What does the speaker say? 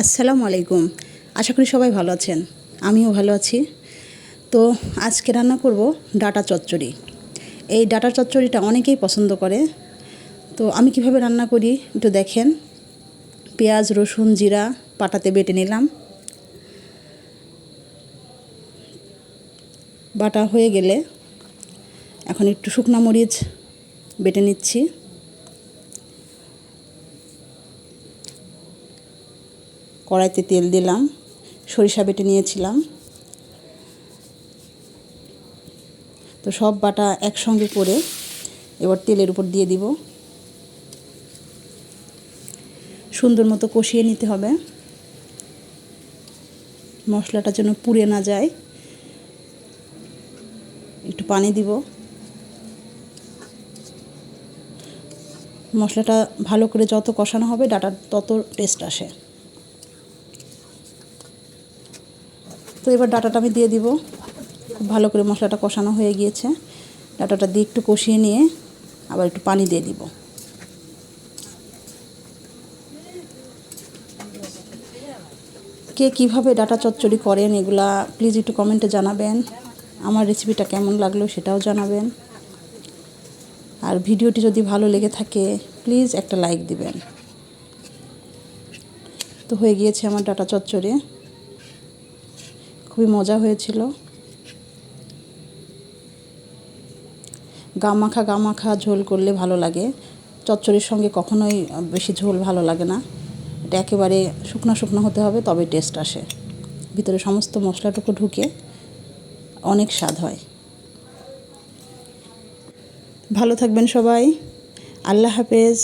আসসালামু আলাইকুম। আশা করি সবাই ভালো আছেন। আমিও ভালো আছি। তো আজকে রান্না করব ডাটা চচ্চড়ি। এই ডাটা চচ্চড়িটা অনেকেই পছন্দ করে। তো আমি কীভাবে রান্না করি একটু দেখেন। পেঁয়াজ, রসুন, জিরা পাটাতে বেটে নিলাম। বাটা হয়ে গেলে এখন একটু শুকনা মরিচ বেটে নিচ্ছি। কড়াইতে তেল দিলাম, সরিষা বেটে নিয়েছিলাম। তো সব বাটা একসঙ্গে করে এবার তেলের উপর দিয়ে দিব। সুন্দর মতো কষিয়ে নিতে হবে। মশলাটা যেন পুড়ে না যায়। একটু পানি দিব। মশলাটা ভালো করে যত কষানো হবে, ডাটার তত টেস্ট আসে। তো এবার ডাটাটা আমি দিয়ে দিব। খুব ভালো করে মশলাটা কষানো হয়ে গিয়েছে। ডাটাটা দিয়ে একটু কষিয়ে নিয়ে আবার একটু পানি দিয়ে দিব। কে কীভাবে ডাটা চচ্চড়ি করেন এগুলা প্লিজ একটু কমেন্টে জানাবেন। আমার রেসিপিটা কেমন লাগল সেটাও জানাবেন। আর ভিডিওটি যদি ভালো লেগে থাকে প্লিজ একটা লাইক দিবেন। তো হয়ে গিয়েছে আমার ডাটা চচ্চড়ি। খুবই মজা হয়েছিল। গামাখা গামাখা ঝোল করলে ভালো লাগে। চচ্চড়ির সঙ্গে কখনোই বেশি ঝোল ভালো লাগে না। এটা একেবারে শুকনো শুকনো হতে হবে তবে টেস্ট আসে। ভিতরে সমস্ত মশলাটুকু ঢুকে অনেক স্বাদ হয়। ভালো থাকবেন সবাই। আল্লাহ হাফেজ।